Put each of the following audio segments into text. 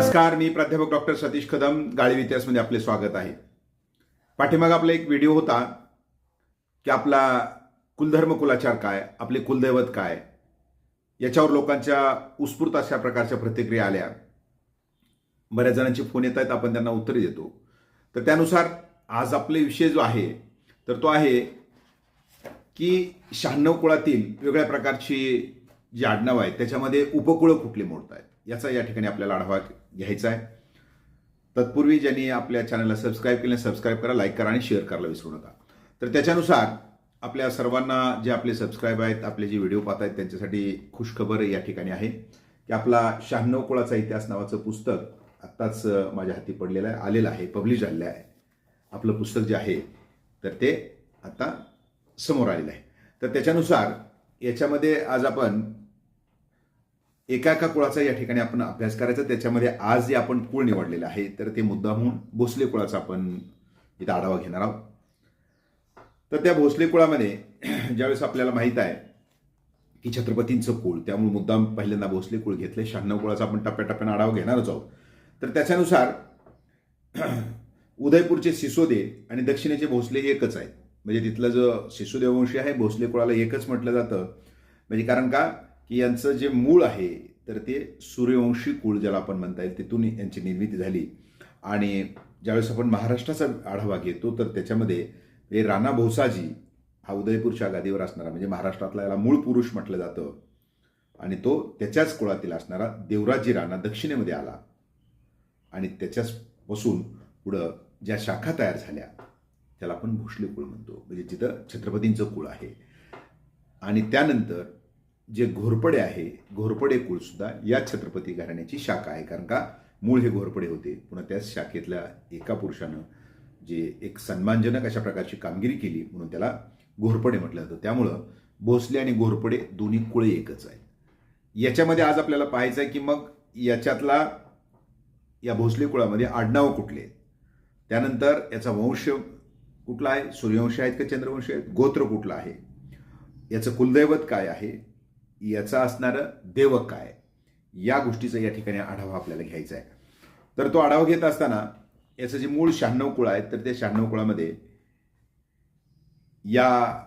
नमस्कार मी प्राध्यापक डॉक्टर सतीश कदम गाळी इतिहासमध्ये आपले स्वागत आहे. पाठीमाग आपला एक व्हिडिओ होता की आपला कुलधर्म कुलाचार काय आपले कुलदैवत काय याच्यावर लोकांच्या उत्स्फूर्त अशा प्रकारच्या प्रतिक्रिया आल्या. बऱ्याच जणांचे फोन येत आहेत आपण त्यांना उत्तरे देतो. तर त्यानुसार आज आपले विषय जो आहे तर तो आहे की शहाण्णव कुळातील वेगळ्या प्रकारची जी आडनाव आहेत त्याच्यामध्ये उपकुळं कुठली मोडत आहेत याचा या ठिकाणी आपल्याला आढावा घ्यायचा आहे. तत्पूर्वी ज्यांनी आपल्या चॅनलला सबस्क्राईब केलं सबस्क्राईब करा लाईक करा आणि शेअर करायला विसरू नका. तर त्याच्यानुसार आपल्या सर्वांना जे आपले सबस्क्राईब आहेत आपले जे व्हिडिओ पाहत आहेत त्यांच्यासाठी खुशखबर या ठिकाणी आहे की आपला शहाण्णव कुळाचा इतिहास नावाचं पुस्तक आत्ताच माझ्या हाती पडलेलं आहे आलेलं आहे पब्लिश झालेलं आहे. आपलं पुस्तक जे आहे तर ते आता समोर आलेलं आहे. तर त्याच्यानुसार याच्यामध्ये आज आपण एका एका कुळाचा या ठिकाणी आपण अभ्यास करायचा. त्याच्यामध्ये आज जे आपण कुळ निवडलेलं आहे तर ते मुद्दामहून भोसले कुळाचा आपण इथं आढावा घेणार आहोत. तर त्या भोसले कुळामध्ये ज्यावेळेस आपल्याला माहीत आहे की छत्रपतींचं कुळ त्यामुळे मुद्दाम पहिल्यांदा भोसले कुळ घेतले शहाण्णव कुळाचा आपण टप्प्याटप्प्याने आढावा घेणारच आहोत. तर त्याच्यानुसार उदयपूरचे सिसोदे आणि दक्षिणेचे भोसले एकच आहेत. म्हणजे तिथलं जो सिसोदेववंशी आहे भोसले कुळाला एकच म्हटलं जातं. म्हणजे कारण का? की यांचं जे मूळ आहे तर ते सूर्यवंशी कुळ ज्याला आपण म्हणता येईल तिथून यांची निर्मिती झाली. आणि ज्यावेळेस आपण महाराष्ट्राचा आढावा घेतो तर त्याच्यामध्ये हे राणा भोसाजी हा उदयपूरच्या गादीवर असणारा म्हणजे महाराष्ट्रातला याला मूळ पुरुष म्हटलं जातं. आणि तो त्याच्याच कुळातील असणारा देवराजी राणा दक्षिणेमध्ये आला. आणि त्याच्याच बसून पुढं ज्या शाखा तयार झाल्या त्याला आपण भोसले कुळ म्हणतो. म्हणजे जिथं छत्रपतींचं कुळ आहे. आणि त्यानंतर जे घोरपडे आहे घोरपडे कुळसुद्धा या छत्रपती घराण्याची शाखा आहे. कारण का मूळ हे घोरपडे होते. पुन्हा त्याच शाखेतल्या एका पुरुषानं जे एक सन्मानजनक अशा प्रकारची कामगिरी केली म्हणून त्याला घोरपडे म्हटलं जातं. त्यामुळं भोसले आणि घोरपडे दोन्ही कुळे एकच आहेत. याच्यामध्ये आज आपल्याला पाहायचं आहे की मग याच्यातला या भोसले कुळामध्ये आडनावं कुठले? आहेत त्यानंतर याचा वंश कुठला आहे? सूर्यवंश आहेत का चंद्रवंश आहेत? गोत्र कुठला आहे? याचं कुलदैवत काय आहे? याचा असणारं देवक काय? या गोष्टीचा या ठिकाणी आढावा आपल्याला घ्यायचा आहे. तर तो आढावा घेत असताना याचं जे मूळ शहाण्णव कुळ आहेत तर त्या शहाण्णव कुळामध्ये या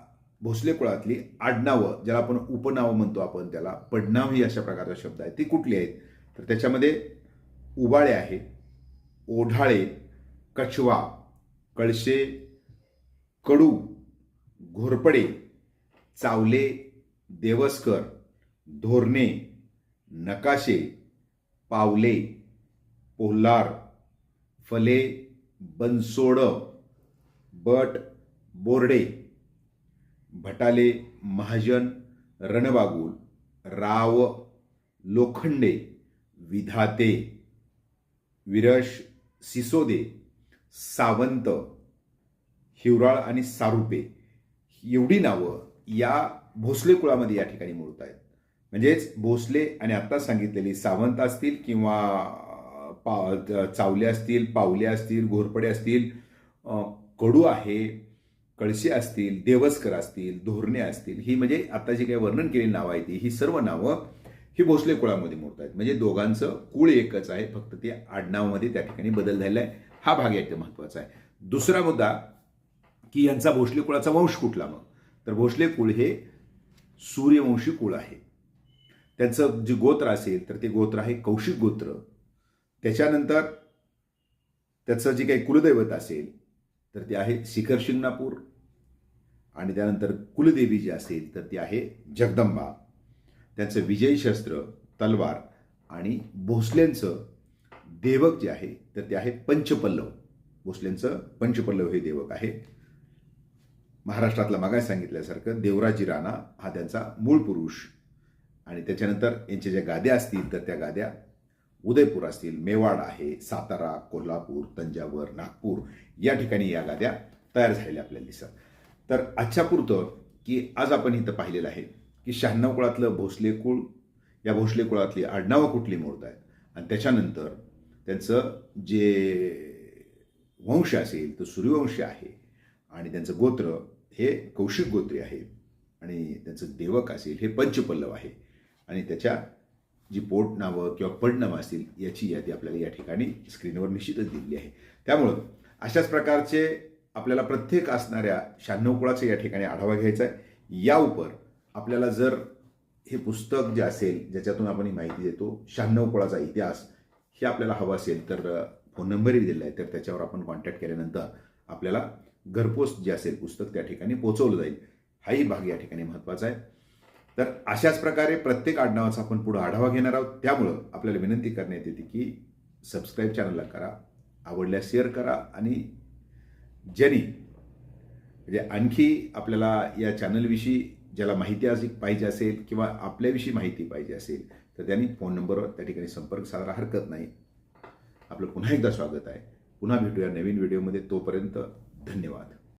भोसले कुळातली आडनावं ज्याला आपण उपनावं म्हणतो आपण त्याला पडनाव ही अशा प्रकारचा शब्द आहे. ती कुठली आहेत? तर त्याच्यामध्ये उबाळे आहे ओढाळे कछवा कळशे कडू घोरपडे चावले देवस्कर धोरणे नकाशे पावले पोल्हार फले बनसोड बट बोर्डे भटाले महाजन रणबागुल राव लोखंडे विधाते विरश सिसोदे सावंत हिवराळ आणि सारुपे. एवढी नावं या भोसले कुळामध्ये या ठिकाणी मोडत आहेत म्हणजेच भोसले आणि आत्ता सांगितलेली सावंत असतील किंवा पा चावले असतील पावले असतील घोरपडे असतील कडू आहे कळशी असतील देवस्कर असतील धोरणे असतील ही म्हणजे आता जी काही वर्णन केलेली नावं आहेत ही सर्व नावं ही भोसले कुळामध्ये मोडत आहेत. म्हणजे दोघांचं कुळ एकच आहे फक्त ते आडनावामध्ये त्या ठिकाणी बदल झालेला आहे. हा भाग एकदम महत्त्वाचा आहे. दुसरा मुद्दा की यांचा भोसले कुळाचा वंश कुठला मग? तर भोसले कुळ हे सूर्यवंशी कुळ आहे. त्यांचं जे गोत्र असेल तर ते गोत्र आहे कौशिक गोत्र. त्याच्यानंतर त्याचं जे काही कुलदैवत असेल तर ते आहे शिखर शिंगणापूर. आणि त्यानंतर कुलदेवी जी असेल तर ती आहे जगदंबा. त्यांचं विजयी शस्त्र तलवार आणि भोसल्यांचं देवक जे आहे तर ते आहे पंचपल्लव. भोसल्यांचं पंचपल्लव हे देवक आहे. महाराष्ट्रातला मागाय सांगितल्यासारखं देवराजी राणा हा त्यांचा मूळ पुरुष. आणि त्याच्यानंतर यांच्या ज्या गाद्या असतील तर त्या गाद्या उदयपूर असतील मेवाड आहे सातारा कोल्हापूर तंजावर नागपूर या ठिकाणी या गाद्या तयार झालेल्या आपल्याला दिसतात. तर आजच्या पुरतं की आज आपण इथं पाहिलेलं आहे की शहाण्णव कुळातलं भोसले कुळ या भोसले कुळातली आडनावं कुठली मोडत आहेत? आणि त्याच्यानंतर त्यांचं जे वंश असेल तो सूर्यवंश आहे आणि त्यांचं गोत्र हे कौशिक गोत्री आहे आणि त्यांचं देवक असेल हे पंचपल्लव आहे. आणि त्याच्या जी पोट नावं किंवा पडनावं असतील याची यादी आपल्याला या ठिकाणी स्क्रीनवर निश्चितच दिलेली आहे. त्यामुळं अशाच प्रकारचे आपल्याला प्रत्येक असणाऱ्या शहाण्णव कुळाचा या ठिकाणी आढावा घ्यायचा आहे. या उपर आपल्याला जर हे पुस्तक जे असेल ज्याच्यातून आपण ही माहिती देतो शहाण्णव कुळाचा इतिहास हे आपल्याला हवं असेल तर फोन नंबरही दिलेला आहे तर त्याच्यावर आपण कॉन्टॅक्ट केल्यानंतर आपल्याला घरपोच जे असेल पुस्तक त्या ठिकाणी पोचवलं जाईल. हाही भाग या ठिकाणी महत्त्वाचा आहे. तर अशाच प्रकारे प्रत्येक आडनावाचा आपण पुढे आढावा घेणार आहोत. त्यामुळं आपल्याला विनंती करण्यात येते की सबस्क्राईब चॅनलला करा आवडल्यास शेअर करा आणि ज्यांनी म्हणजे आणखी आपल्याला या चॅनलविषयी ज्याला माहिती असे पाहिजे असेल किंवा आपल्याविषयी माहिती पाहिजे असेल तर त्यांनी फोन नंबरवर त्या ठिकाणी संपर्क साधायला हरकत नाही. आपलं पुन्हा एकदा स्वागत आहे. पुन्हा भेटूया नवीन व्हिडिओमध्ये तोपर्यंत धन्यवाद.